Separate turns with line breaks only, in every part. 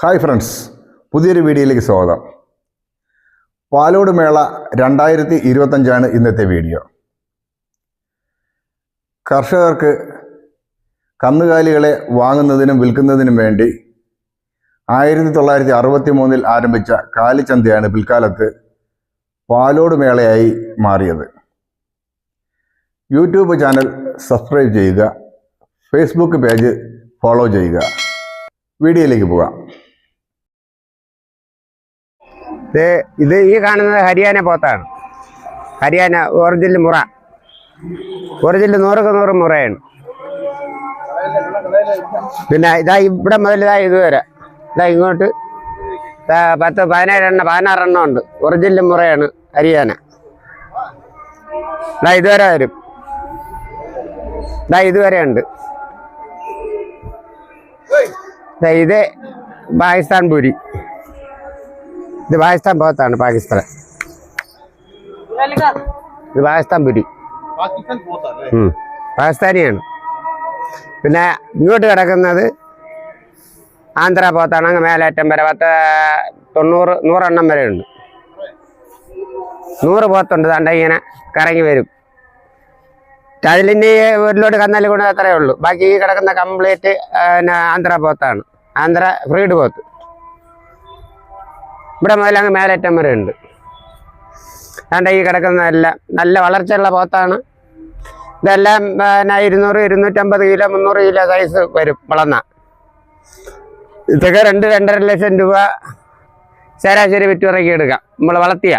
Hi friends പുതിയൊരു വീഡിയോയിലേക്ക് സ്വാഗതം. പാലോട് മേള രണ്ടായിരത്തി ഇരുപത്തഞ്ചാണ് ഇന്നത്തെ വീഡിയോ. കർഷകർക്ക് കന്നുകാലികളെ വാങ്ങുന്നതിനും വിൽക്കുന്നതിനും വേണ്ടി ആയിരത്തി തൊള്ളായിരത്തി അറുപത്തി മൂന്നിൽ ആരംഭിച്ച കാലിച്ചന്തയാണ് പിൽക്കാലത്ത് പാലോട് മേളയായി മാറിയത്. യൂട്യൂബ് ചാനൽ സബ്സ്ക്രൈബ് ചെയ്യുക ഫേസ്ബുക്ക് പേജ് ഫോളോ ചെയ്യുക. വീഡിയോയിലേക്ക് പോകാം.
ഇത് ഇത് ഈ കാണുന്നത് ഹരിയാന പോത്താണ്. ഹരിയാന ഒറിജിനൽ മുറ. ഒറിജിനൽ നൂറൊക്കെ നൂറ് മുറയാണ്. പിന്നെ ഇതാ ഇവിടെ മുതൽ ഇതാ ഇതുവരെ ഇതാ ഇങ്ങോട്ട്. പത്ത് പതിനേഴെണ്ണം പതിനാറെണ്ണം ഉണ്ട്. ഒറിജിനൽ മുറയാണ് ഹരിയാന. ഇതാ ഇതുവരെ വരും. ഇതാ ഇതുവരെ ഉണ്ട്. ഇത് പാകിസ്ഥാൻ പൂരി. ഇത് പാകിസ്ഥാൻ ഭാഗത്താണ് പാകിസ്ഥാൻ. ഇത് പാകിസ്ഥാൻ പുരി. പാകിസ്ഥാനിയാണ്. പിന്നെ ഇങ്ങോട്ട് കിടക്കുന്നത് ആന്ധ്ര ഭാഗത്താണ് അങ്ങ് മേലേറ്റം വരെ പത്ത് തൊണ്ണൂറ് നൂറെണ്ണം വരെ ഉണ്ട്. നൂറ് പോത്തുണ്ട്. തണ്ട ഇങ്ങനെ കറങ്ങി വരും. അതിലിന്റെ വീട്ടിലോട്ട് കന്നാലി കൊണ്ട് അത്രയേ ഉള്ളൂ. ബാക്കി ഈ കിടക്കുന്ന കംപ്ലീറ്റ് പിന്നെ ആന്ധ്ര പോത്താണ്. ആന്ധ്ര ഫ്രീഡ് പോത്ത്. ഇവിടെ മുതൽ അങ്ങ് മേലേറ്റം വരെ ഉണ്ട്. അതുകൊണ്ട് ഈ കിടക്കുന്ന എല്ലാം? നല്ല വളർച്ചയുള്ള പോത്താണ്. ഇതെല്ലാം പിന്നെ ഇരുന്നൂറ് ഇരുന്നൂറ്റമ്പത് കിലോ മുന്നൂറ് കിലോ സൈസ് വരും വളർന്ന. ഇതൊക്കെ രണ്ട് രണ്ടര ലക്ഷം രൂപ ശരാശരി വിറ്റുറക്കി എടുക്കാം. നമ്മൾ വളർത്തിയ.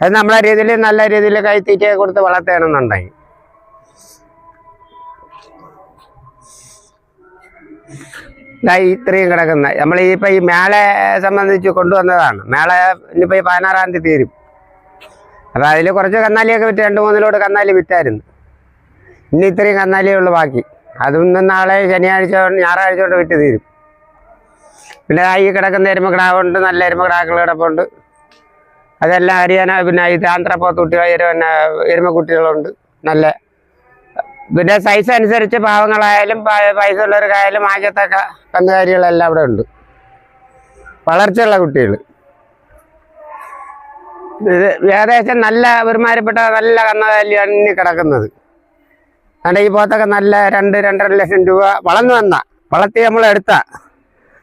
അത് നമ്മളെ രീതിയിൽ നല്ല രീതിയിൽ കൈത്തീറ്റ കൊടുത്ത് ഈ ഇത്രയും കിടക്കുന്ന. നമ്മൾ ഈ ഇപ്പം ഈ മേളെ സംബന്ധിച്ച് കൊണ്ടുവന്നതാണ്. മേള ഇനിയിപ്പോൾ ഈ പതിനാറാം തീയതി തീരും. അപ്പം അതിൽ കുറച്ച് കന്നാലിയൊക്കെ വിറ്റ് രണ്ട് മൂന്നിലോട് കന്നാലി വിറ്റായിരുന്നു. ഇനി ഇത്രയും കന്നാലിയേ ഉള്ളൂ ബാക്കി. അതൊന്നും നാളെ ശനിയാഴ്ച ഞായറാഴ്ച കൊണ്ട് വിറ്റ് തീരും. പിന്നെ ഈ കിടക്കുന്ന എരുമക്കിടാവുണ്ട് നല്ല എരുമക്കിടാക്കൾ കിടപ്പുണ്ട്. അതെല്ലാം ഹരിയാന പിന്നെ ഇത് ആന്ധ്രപ്പോത്തുകുട്ടികൾ പിന്നെ എരുമക്കുട്ടികളുണ്ട്. നല്ല പിന്നെ സൈസ് അനുസരിച്ച് പാവങ്ങളായാലും പൈസ ഉള്ളവർക്കായാലും ആദ്യത്തൊക്കെ കന്നുകാലികളെല്ലാം അവിടെ ഉണ്ട്. വളർച്ചയുള്ള കുട്ടികൾ ഇത് ഏകദേശം നല്ല ഒരുമാരിപ്പെട്ട നല്ല കന്നുകാലിയാണ് കിടക്കുന്നത്. അതുകൊണ്ട് ഈ പോത്തൊക്കെ നല്ല രണ്ട് രണ്ടര ലക്ഷം രൂപ വളർന്നു വന്ന. വളർത്തി നമ്മൾ എടുത്ത.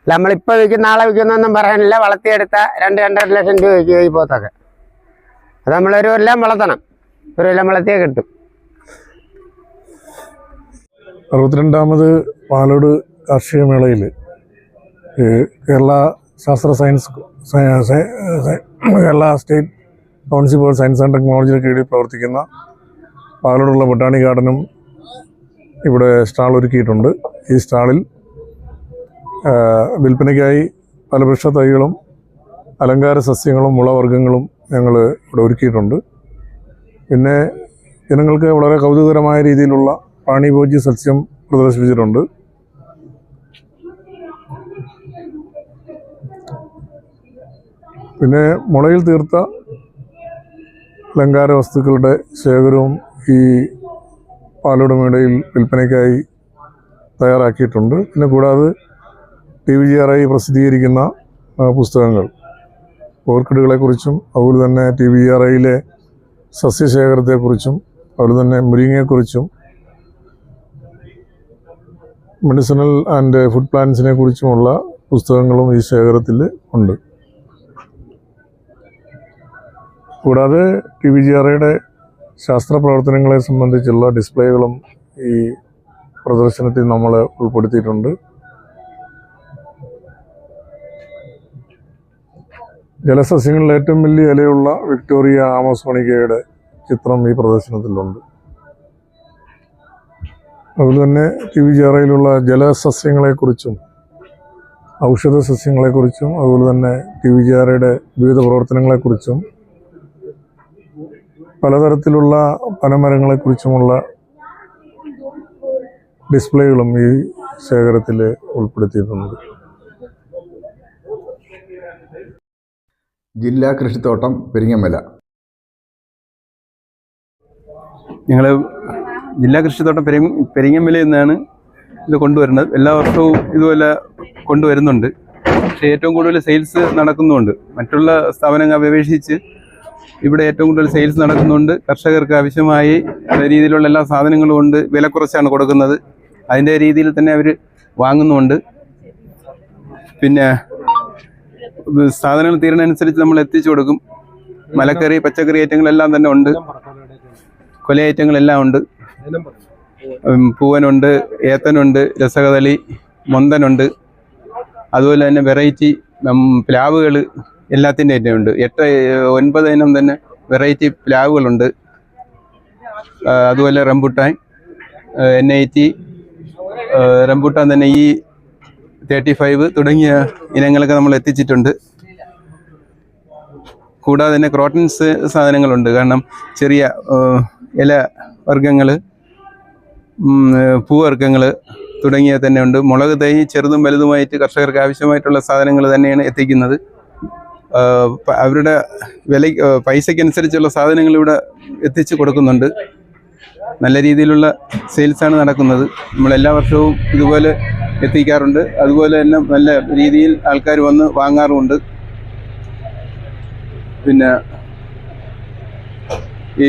നമ്മളിപ്പോൾ വിൽക്കുന്ന ആളെ വിൽക്കുന്നൊന്നും പറയാനില്ല. വളർത്തിയെടുത്ത രണ്ട് രണ്ടര ലക്ഷം രൂപ വിൽക്കുക ഈ പോത്തൊക്കെ അത് നമ്മളൊരു എല്ലാം വളർത്തണം. ഒരു എല്ലാം വളർത്തിയേ കിട്ടും.
അറുപത്തിരണ്ടാമത് പാലോട് കാർഷിക മേളയിൽ കേരള ശാസ്ത്ര സയൻസ് സയ- സയ- സയ- Kerala state council for science and ടെക്നോളജിയുടെ കീഴിൽ പ്രവർത്തിക്കുന്ന പാലോടുള്ള ബൊട്ടാണി ഗാർഡനും ഇവിടെ സ്റ്റാൾ ഒരുക്കിയിട്ടുണ്ട്. ഈ സ്റ്റാളിൽ വിൽപ്പനയ്ക്കായി പല വൃക്ഷ തൈകളും അലങ്കാര സസ്യങ്ങളും മുളവർഗങ്ങളും ഞങ്ങൾ ഇവിടെ ഒരുക്കിയിട്ടുണ്ട്. പിന്നെ ജനങ്ങൾക്ക് വളരെ കൗതുകകരമായ രീതിയിലുള്ള പ്രാണിഭോജ്യ സസ്യം പ്രദർശിപ്പിച്ചിട്ടുണ്ട്. പിന്നെ മുളയിൽ തീർത്ത അലങ്കാര വസ്തുക്കളുടെ ശേഖരവും ഈ പാലോട് മേടയിൽ വിൽപ്പനയ്ക്കായി തയ്യാറാക്കിയിട്ടുണ്ട്. പിന്നെ കൂടാതെ T V G R I പ്രസിദ്ധീകരിക്കുന്ന പുസ്തകങ്ങൾ. ഓർക്കിഡുകളെക്കുറിച്ചും അതുപോലെ തന്നെ ടി വി ആർ ഐയിലെ സസ്യശേഖരത്തെക്കുറിച്ചും അതുപോലെ തന്നെ മുരിങ്ങയെക്കുറിച്ചും മെഡിസിനൽ ആൻഡ് ഫുഡ് പ്ലാന്റ്സിനെ കുറിച്ചുമുള്ള പുസ്തകങ്ങളും ഈ ശേഖരത്തിൽ ഉണ്ട്. കൂടാതെ ടി വി ജി ആറയുടെ ശാസ്ത്ര പ്രവർത്തനങ്ങളെ സംബന്ധിച്ചുള്ള ഡിസ്പ്ലേകളും ഈ പ്രദർശനത്തിൽ നമ്മൾ ഉൾപ്പെടുത്തിയിട്ടുണ്ട്. ജലസസ്യങ്ങളിൽ ഏറ്റവും വലിയ ഇലയുള്ള വിക്ടോറിയ ആമസോണിക്കയുടെ ചിത്രം ഈ പ്രദർശനത്തിലുണ്ട്. അതുപോലെ തന്നെ ടി വി ജാറയിലുള്ള ജലസസ്യങ്ങളെക്കുറിച്ചും ഔഷധ സസ്യങ്ങളെക്കുറിച്ചും അതുപോലെ തന്നെ ടി വി ജാറയുടെ വിവിധ പ്രവർത്തനങ്ങളെക്കുറിച്ചും പലതരത്തിലുള്ള പനമരങ്ങളെക്കുറിച്ചുമുള്ള ഡിസ്പ്ലേകളും ഈ ശേഖരത്തിൽ ഉൾപ്പെടുത്തിയിട്ടുണ്ട്.
ജില്ലാ കൃഷിത്തോട്ടം പെരിങ്ങമല.
ഞങ്ങൾ ജില്ലാ കൃഷിത്തോട്ടം പെരി പെരിങ്ങമ്മലയിൽ നിന്നാണ് ഇത് കൊണ്ടുവരുന്നത്. എല്ലാ വർഷവും ഇതുപോലെ കൊണ്ടുവരുന്നുണ്ട്. പക്ഷേ ഏറ്റവും കൂടുതൽ സെയിൽസ് നടക്കുന്നുണ്ട്. മറ്റുള്ള സ്ഥാപനങ്ങൾ അപേക്ഷിച്ച് ഇവിടെ ഏറ്റവും കൂടുതൽ സെയിൽസ് നടക്കുന്നുണ്ട്. കർഷകർക്ക് ആവശ്യമായി രീതിയിലുള്ള എല്ലാ സാധനങ്ങളും ഉണ്ട്. വില കുറച്ചാണ് കൊടുക്കുന്നത്. അതിന്റെ രീതിയിൽ തന്നെ അവർ വാങ്ങുന്നുണ്ട്. പിന്നെ സാധനങ്ങൾ തീരുന്നതനുസരിച്ച് നമ്മൾ എത്തിച്ചു കൊടുക്കും. മലക്കറി പച്ചക്കറി ഐറ്റങ്ങളെല്ലാം തന്നെ ഉണ്ട്. കൊല ഐറ്റങ്ങളെല്ലാം ഉണ്ട്. പൂവനുണ്ട് ഏത്തനുണ്ട് രസകദളി മൊന്തനുണ്ട്. അതുപോലെ തന്നെ വെറൈറ്റി പ്ലാവുകൾ എല്ലാത്തിന്റെ തന്നെ ഉണ്ട്. എട്ട് ഒൻപത് ഇനം തന്നെ വെറൈറ്റി പ്ലാവുകളുണ്ട്. അതുപോലെ rambutan N I T rambutan തന്നെ ഈ തേർട്ടി ഫൈവ് തുടങ്ങിയ ഇനങ്ങളൊക്കെ നമ്മൾ എത്തിച്ചിട്ടുണ്ട്. കൂടാതെ തന്നെ ക്രോട്ടൻസ് സാധനങ്ങളുണ്ട്. കാരണം ചെറിയ ഇല വർഗങ്ങൾ പൂവർഗങ്ങൾ തുടങ്ങിയ തന്നെ ഉണ്ട്. മുളക് തൈ ചെറുതും വലുതുമായിട്ട് കർഷകർക്ക് ആവശ്യമായിട്ടുള്ള സാധനങ്ങൾ തന്നെയാണ് എത്തിക്കുന്നത്. അവരുടെ വില പൈസയ്ക്കനുസരിച്ചുള്ള സാധനങ്ങൾ ഇവിടെ എത്തിച്ചു കൊടുക്കുന്നുണ്ട്. നല്ല രീതിയിലുള്ള സെയിൽസാണ് നടക്കുന്നത്. നമ്മൾ എല്ലാ വർഷവും ഇതുപോലെ എത്തിക്കാറുണ്ട്. അതുപോലെ തന്നെ നല്ല രീതിയിൽ ആൾക്കാർ വന്ന് വാങ്ങാറുമുണ്ട്. പിന്നെ ഈ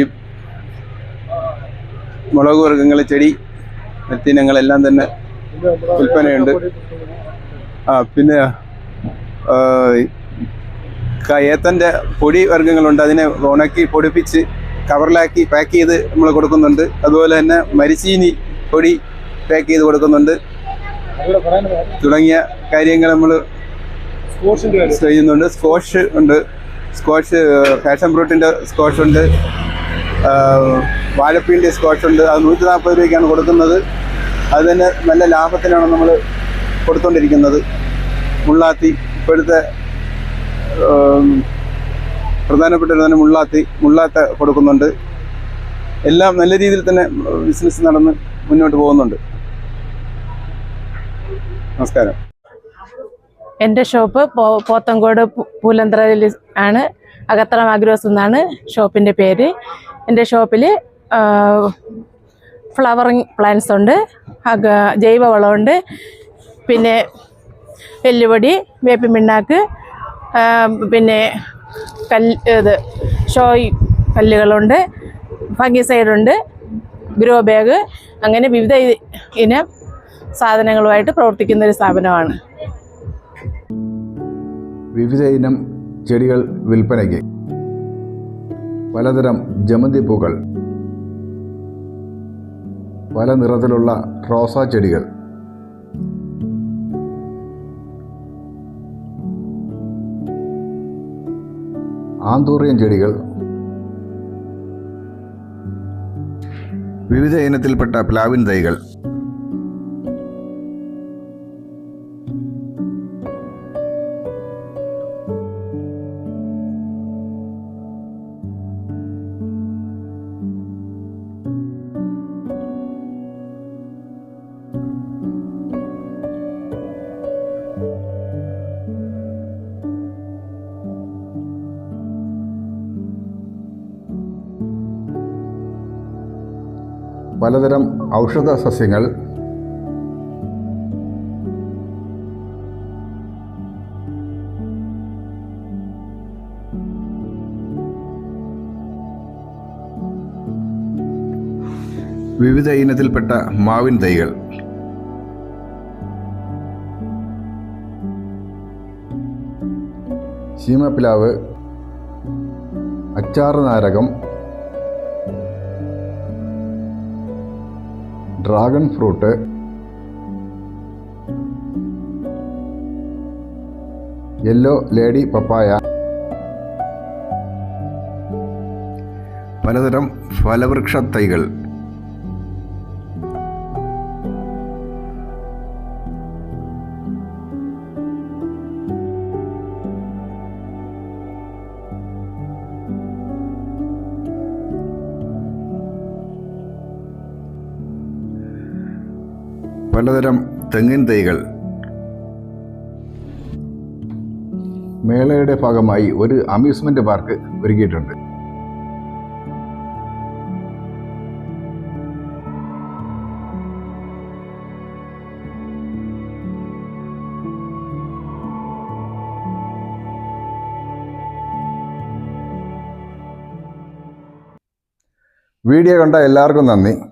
മുളക് വർഗങ്ങൾ ചെടി മറ്റിനങ്ങളെല്ലാം തന്നെ വിൽപ്പനയുണ്ട്. ആ പിന്നെ ഏത്തന്റെ പൊടി വർഗങ്ങളുണ്ട്. അതിനെ ഉണക്കി പൊടിപ്പിച്ച് കവറിലാക്കി പാക്ക് ചെയ്ത് നമ്മൾ കൊടുക്കുന്നുണ്ട്. അതുപോലെ തന്നെ മരിച്ചീനി പൊടി പാക്ക് ചെയ്ത് കൊടുക്കുന്നുണ്ട്. തുടങ്ങിയ കാര്യങ്ങൾ നമ്മൾ ചെയ്യുന്നുണ്ട്. സ്കോഷ് ഉണ്ട്. സ്കോഷ് ഫാഷൻ ഫ്രൂട്ടിന്റെ സ്കോഷ് ഉണ്ട്. വാഴപ്പീന്റെ സ്കോഷ് ഉണ്ട്. അത് നൂറ്റി നാൽപ്പത് രൂപയ്ക്കാണ് കൊടുക്കുന്നത്. അത് തന്നെ നല്ല ലാഭത്തിനാണ് നമ്മൾ കൊടുത്തുകൊണ്ടിരിക്കുന്നത് മുള്ളാത്തി ഇപ്പോഴത്തെ പ്രധാനപ്പെട്ട തന്നെ മുള്ളാത്തി മുള്ളാത്ത കൊടുക്കുന്നുണ്ട്. എല്ലാം നല്ല രീതിയിൽ തന്നെ ബിസിനസ് നടന്ന് മുന്നോട്ട് പോകുന്നുണ്ട്. നമസ്കാരം.
എന്റെ ഷോപ്പ് പോത്തങ്കോട് പൂലന്ത്രയിൽ ആണ്. അകത്തളം അഗ്രോസ് എന്നാണ് ഷോപ്പിന്റെ പേര്. എന്റെ ഷോപ്പിൽ ഫ്ലവറിങ് പ്ലാന്റ്സ് ഉണ്ട് ജൈവവളമുണ്ട് പിന്നെ എല്ലുപൊടി വേപ്പിൻ പിണ്ണാക്ക് പിന്നെ കല്ല് ഇത് ഷോയ് കല്ലുകളുണ്ട് ഫംഗിസൈഡുണ്ട് ഗ്രോ ബാഗ് അങ്ങനെ വിവിധ ഇനം സാധനങ്ങളുമായിട്ട് പ്രവർത്തിക്കുന്ന ഒരു സ്ഥാപനമാണ്.
വിവിധ ഇനം ചെടികൾ വിൽപ്പനയ്ക്ക് പലതരം ജമന്തി പൂക്കൾ പല നിറത്തിലുള്ള റോസാ ചെടികൾ. ആന്തൂറിയൻ ചെടികൾ. വിവിധ ഇനത്തിൽപ്പെട്ട പ്ലാവിൻ തൈകൾ. പലതരം ഔഷധ സസ്യങ്ങൾ വിവിധ ഇനത്തിൽപ്പെട്ട മാവിൻ തൈകൾ. ചീമപ്പിലാവ് അച്ചാറ് നാരകം dragon fruit. Yellow lady papaya. പലതരം ഫലവൃക്ഷ തൈകൾ പലതരം തെങ്ങിൻ തൈകൾ. മേളയുടെ ഭാഗമായി ഒരു അമ്യൂസ്മെന്റ് പാർക്ക് ഒരുക്കിയിട്ടുണ്ട്. വീഡിയോ കണ്ട എല്ലാവർക്കും നന്ദി.